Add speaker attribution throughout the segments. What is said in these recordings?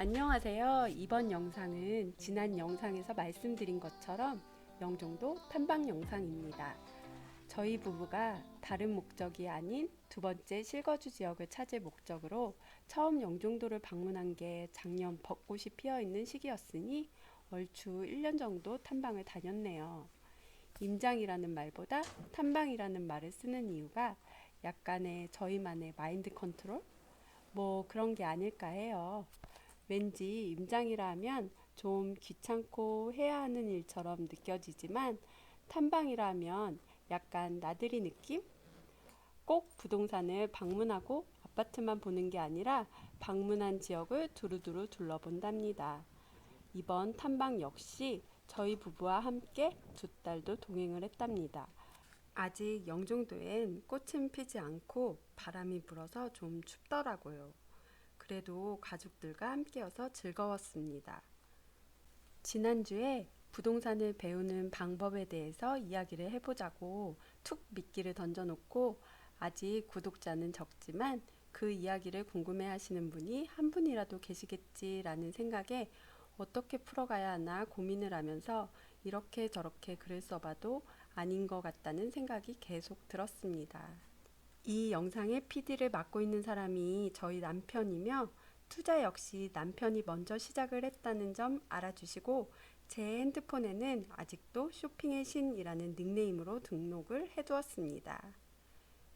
Speaker 1: 안녕하세요. 이번 영상은 지난 영상에서 말씀드린 것처럼 영종도 탐방 영상입니다. 저희 부부가 다른 목적이 아닌 두 번째 실거주 지역을 찾을 목적으로 처음 영종도를 방문한 게 작년 벚꽃이 피어 있는 시기였으니 얼추 1년 정도 탐방을 다녔네요. 임장이라는 말보다 탐방이라는 말을 쓰는 이유가 약간의 저희만의 마인드 컨트롤? 뭐 그런 게 아닐까 해요. 왠지 임장이라 하면 좀 귀찮고 해야 하는 일처럼 느껴지지만 탐방이라 하면 약간 나들이 느낌? 꼭 부동산을 방문하고 아파트만 보는 게 아니라 방문한 지역을 두루두루 둘러본답니다. 이번 탐방 역시 저희 부부와 함께 두 딸도 동행을 했답니다. 아직 영종도엔 꽃은 피지 않고 바람이 불어서 좀 춥더라고요. 그래도 가족들과 함께여서 즐거웠습니다. 지난주에 부동산을 배우는 방법에 대해서 이야기를 해보자고 툭 미끼를 던져놓고 아직 구독자는 적지만 그 이야기를 궁금해 하시는 분이 한 분이라도 계시겠지라는 생각에 어떻게 풀어가야 하나 고민을 하면서 이렇게 저렇게 글을 써봐도 아닌 것 같다는 생각이 계속 들었습니다. 이 영상의 PD를 맡고 있는 사람이 저희 남편이며 투자 역시 남편이 먼저 시작을 했다는 점 알아주시고 제 핸드폰에는 아직도 쇼핑의 신이라는 닉네임으로 등록을 해두었습니다.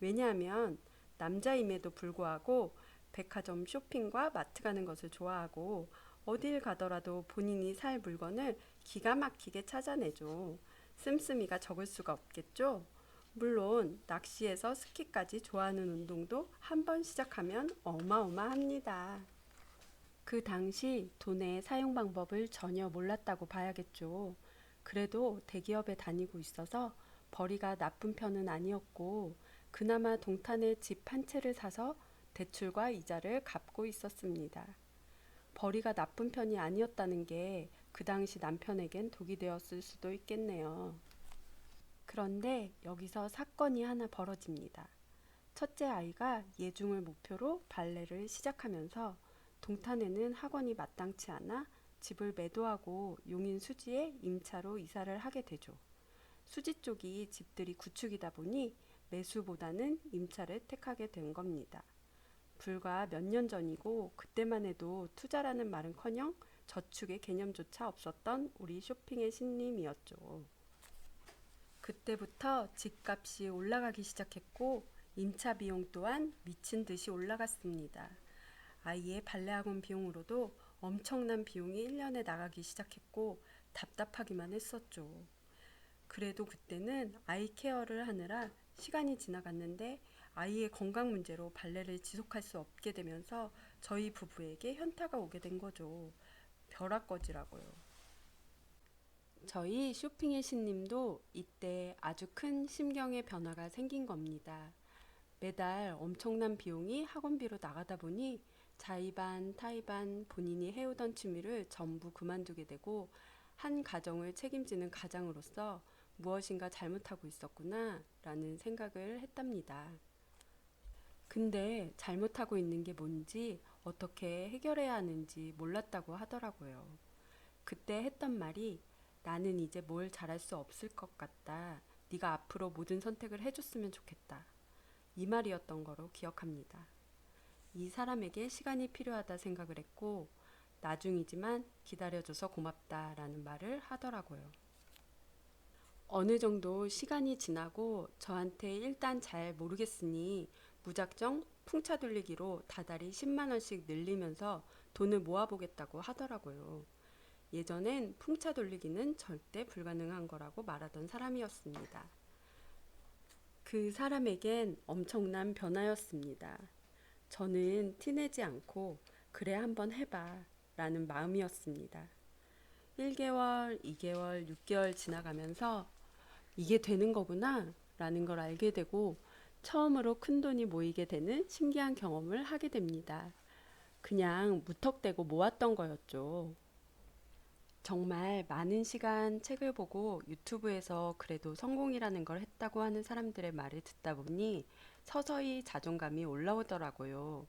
Speaker 1: 왜냐하면 남자임에도 불구하고 백화점 쇼핑과 마트 가는 것을 좋아하고 어딜 가더라도 본인이 살 물건을 기가 막히게 찾아내죠. 씀씀이가 적을 수가 없겠죠? 물론 낚시에서 스키까지 좋아하는 운동도 한 번 시작하면 어마어마합니다. 그 당시 돈의 사용 방법을 전혀 몰랐다고 봐야겠죠. 그래도 대기업에 다니고 있어서 벌이가 나쁜 편은 아니었고 그나마 동탄에 집 한 채를 사서 대출과 이자를 갚고 있었습니다. 벌이가 나쁜 편이 아니었다는 게 그 당시 남편에겐 독이 되었을 수도 있겠네요. 그런데 여기서 사건이 하나 벌어집니다. 첫째 아이가 예중을 목표로 발레를 시작하면서 동탄에는 학원이 마땅치 않아 집을 매도하고 용인 수지에 임차로 이사를 하게 되죠. 수지 쪽이 집들이 구축이다 보니 매수보다는 임차를 택하게 된 겁니다. 불과 몇 년 전이고 그때만 해도 투자라는 말은커녕 저축의 개념조차 없었던 우리 쇼핑의 신님이었죠. 그때부터 집값이 올라가기 시작했고 임차 비용 또한 미친 듯이 올라갔습니다. 아이의 발레학원 비용으로도 엄청난 비용이 1년에 나가기 시작했고 답답하기만 했었죠. 그래도 그때는 아이 케어를 하느라 시간이 지나갔는데 아이의 건강 문제로 발레를 지속할 수 없게 되면서 저희 부부에게 현타가 오게 된 거죠. 벼락거지라고요. 저희 쇼핑의 신님도 이때 아주 큰 심경의 변화가 생긴 겁니다. 매달 엄청난 비용이 학원비로 나가다 보니 자의반, 타의반 본인이 해오던 취미를 전부 그만두게 되고 한 가정을 책임지는 가장으로서 무엇인가 잘못하고 있었구나 라는 생각을 했답니다. 근데 잘못하고 있는 게 뭔지 어떻게 해결해야 하는지 몰랐다고 하더라고요. 그때 했던 말이 나는 이제 뭘 잘할 수 없을 것 같다. 네가 앞으로 모든 선택을 해줬으면 좋겠다. 이 말이었던 거로 기억합니다. 이 사람에게 시간이 필요하다 생각을 했고 나중이지만 기다려줘서 고맙다라는 말을 하더라고요. 어느 정도 시간이 지나고 저한테 일단 잘 모르겠으니 무작정 풍차 돌리기로 다달이 10만 원씩 늘리면서 돈을 모아보겠다고 하더라고요. 예전엔 풍차 돌리기는 절대 불가능한 거라고 말하던 사람이었습니다. 그 사람에겐 엄청난 변화였습니다. 저는 티내지 않고 그래 한번 해봐 라는 마음이었습니다. 1개월, 2개월, 6개월 지나가면서 이게 되는 거구나 라는 걸 알게 되고 처음으로 큰 돈이 모이게 되는 신기한 경험을 하게 됩니다. 그냥 무턱대고 모았던 거였죠. 정말 많은 시간 책을 보고 유튜브에서 그래도 성공이라는 걸 했다고 하는 사람들의 말을 듣다 보니 서서히 자존감이 올라오더라고요.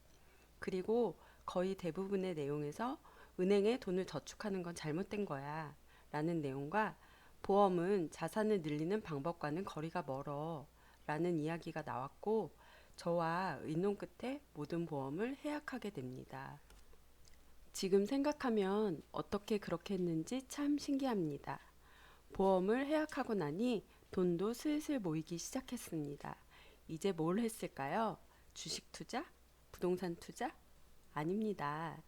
Speaker 1: 그리고 거의 대부분의 내용에서 은행에 돈을 저축하는 건 잘못된 거야. 라는 내용과 보험은 자산을 늘리는 방법과는 거리가 멀어. 라는 이야기가 나왔고, 저와 의논 끝에 모든 보험을 해약하게 됩니다. 지금 생각하면 어떻게 그렇게 했는지 참 신기합니다. 보험을 해약하고 나니 돈도 슬슬 모이기 시작했습니다. 이제 뭘 했을까요? 주식 투자? 부동산 투자? 아닙니다.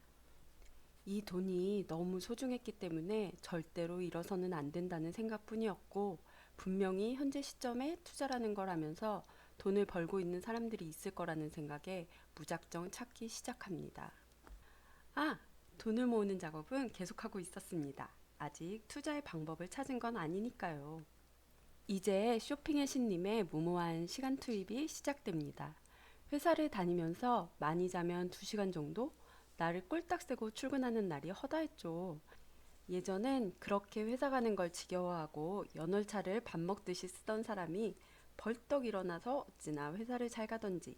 Speaker 1: 이 돈이 너무 소중했기 때문에 절대로 잃어서는 안 된다는 생각뿐이었고, 분명히 현재 시점에 투자라는 걸 하면서 돈을 벌고 있는 사람들이 있을 거라는 생각에 무작정 찾기 시작합니다. 아, 돈을 모으는 작업은 계속하고 있었습니다. 아직 투자의 방법을 찾은 건 아니니까요. 이제 쇼핑의 신님의 무모한 시간 투입이 시작됩니다. 회사를 다니면서 많이 자면 2시간 정도? 나를 꼴딱 새고 출근하는 날이 허다했죠. 예전엔 그렇게 회사 가는 걸 지겨워하고 연월차를 밥 먹듯이 쓰던 사람이 벌떡 일어나서 어찌나 회사를 잘 가던지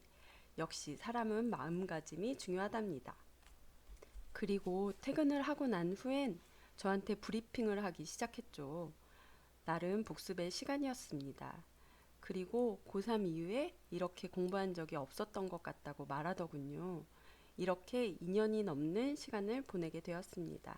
Speaker 1: 역시 사람은 마음가짐이 중요하답니다. 그리고 퇴근을 하고 난 후엔 저한테 브리핑을 하기 시작했죠. 나름 복습의 시간이었습니다. 그리고 고3 이후에 이렇게 공부한 적이 없었던 것 같다고 말하더군요. 이렇게 2년이 넘는 시간을 보내게 되었습니다.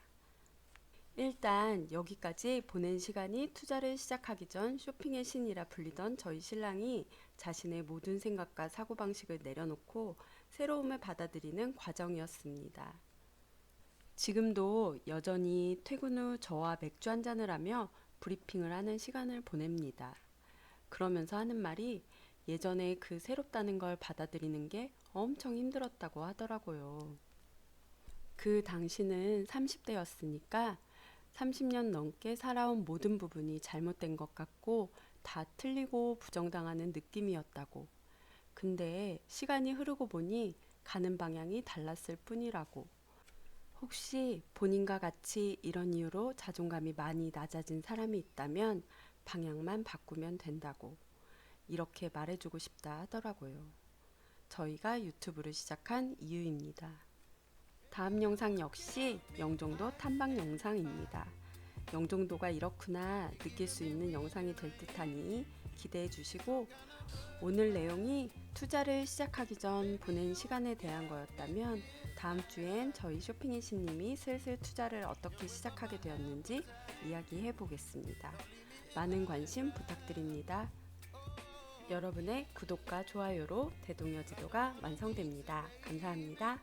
Speaker 1: 일단 여기까지 보낸 시간이 투자를 시작하기 전 쇼핑의 신이라 불리던 저희 신랑이 자신의 모든 생각과 사고방식을 내려놓고 새로움을 받아들이는 과정이었습니다. 지금도 여전히 퇴근 후 저와 맥주 한 잔을 하며 브리핑을 하는 시간을 보냅니다. 그러면서 하는 말이 예전에 그 새롭다는 걸 받아들이는 게 엄청 힘들었다고 하더라고요. 그 당시는 30대였으니까 30년 넘게 살아온 모든 부분이 잘못된 것 같고 다 틀리고 부정당하는 느낌이었다고. 근데 시간이 흐르고 보니 가는 방향이 달랐을 뿐이라고. 혹시 본인과 같이 이런 이유로 자존감이 많이 낮아진 사람이 있다면 방향만 바꾸면 된다고. 이렇게 말해주고 싶다 하더라고요. 저희가 유튜브를 시작한 이유입니다. 다음 영상 역시 영종도 탐방 영상입니다. 영종도가 이렇구나 느낄 수 있는 영상이 될 듯하니 기대해 주시고 오늘 내용이 투자를 시작하기 전 보낸 시간에 대한 거였다면 다음 주엔 저희 쇼핑의 신님이 슬슬 투자를 어떻게 시작하게 되었는지 이야기해 보겠습니다. 많은 관심 부탁드립니다. 여러분의 구독과 좋아요로 대동여지도가 완성됩니다. 감사합니다.